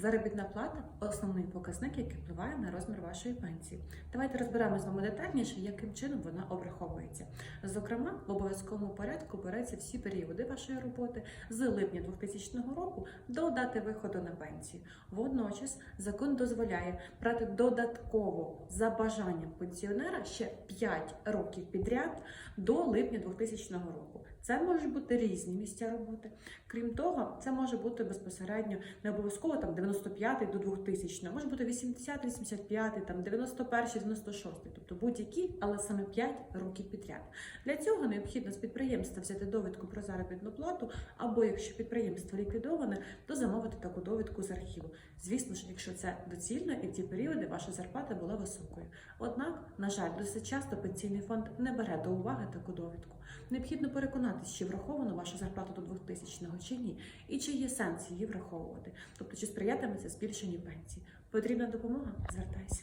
Заробітна плата основний показник, який впливає на розмір вашої пенсії. Давайте розберемо з вами детальніше, яким чином вона обраховується. Зокрема, в обов'язковому порядку береться всі періоди вашої роботи з липня 2000 року до дати виходу на пенсію. Водночас закон дозволяє брати додатково за бажанням пенсіонера ще 5 років підряд до липня 2000 року. Це можуть бути різні місця роботи. Крім того, це може бути безпосередньо не обов'язково там 95 до 2000, може бути 80, 85, там 91, 96, тобто будь-які, але саме 5 років підряд. Для цього необхідно з підприємства взяти довідку про заробітну плату, або якщо підприємство ліквідоване, то замовити таку довідку з архіву. Звісно ж, якщо це доцільно і в ті періоди ваша зарплата була високою. Однак, на жаль, досить часто пенсійний фонд не бере до уваги таку довідку. Необхідно переконатися, чи враховано ваша зарплата до 2000-го чи ні, і чи є сенс її враховувати, тобто чи сприятиме це збільшенню пенсії. Потрібна допомога? Звертайся.